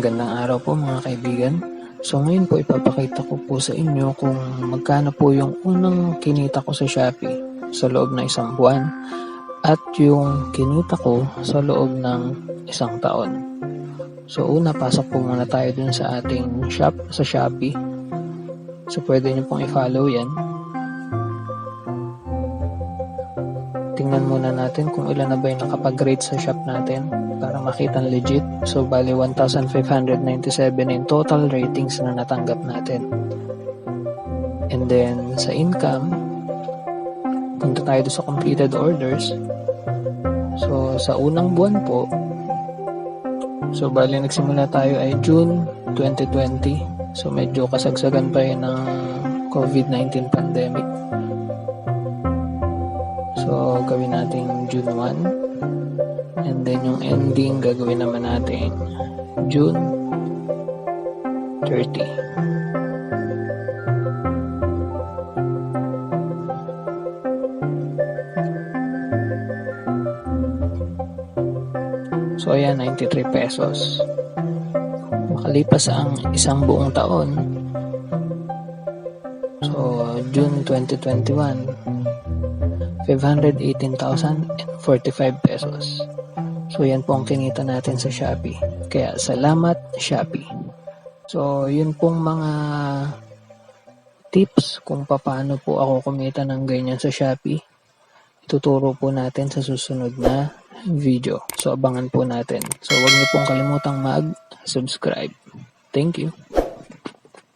Magandang araw po mga kaibigan. So ngayon po ipapakita ko po sa inyo kung magkano po yung unang kinita ko sa Shopee sa loob ng isang buwan at yung kinita ko sa loob ng isang taon. So una, pasok po muna tayo dun sa ating shop sa Shopee. So pwede nyo pong i-follow yan. Tingnan muna natin kung ilan na ba yung nakapag-rate sa shop natin para makita legit. So, bali 1,597 in total ratings na natanggap natin. And then, sa income, punta tayo sa completed orders. So, sa unang buwan po, so bali nagsimula tayo ay June 2020. So, medyo kasagsagan pa yun ng COVID-19 pandemic. So, gawin natin June 1. And then yung ending, gagawin naman natin June 30. So, ayan, 93 pesos. Makalipas ang isang buong taon, so, June 2021, 518,045 pesos. So, yan po ang kinita natin sa Shopee. Kaya, salamat Shopee. So, yun pong mga tips kung paano po ako kumita ng ganyan sa Shopee. Ituturo po natin sa susunod na video. So, abangan po natin. So, huwag niyo pong kalimutang mag-subscribe. Thank you.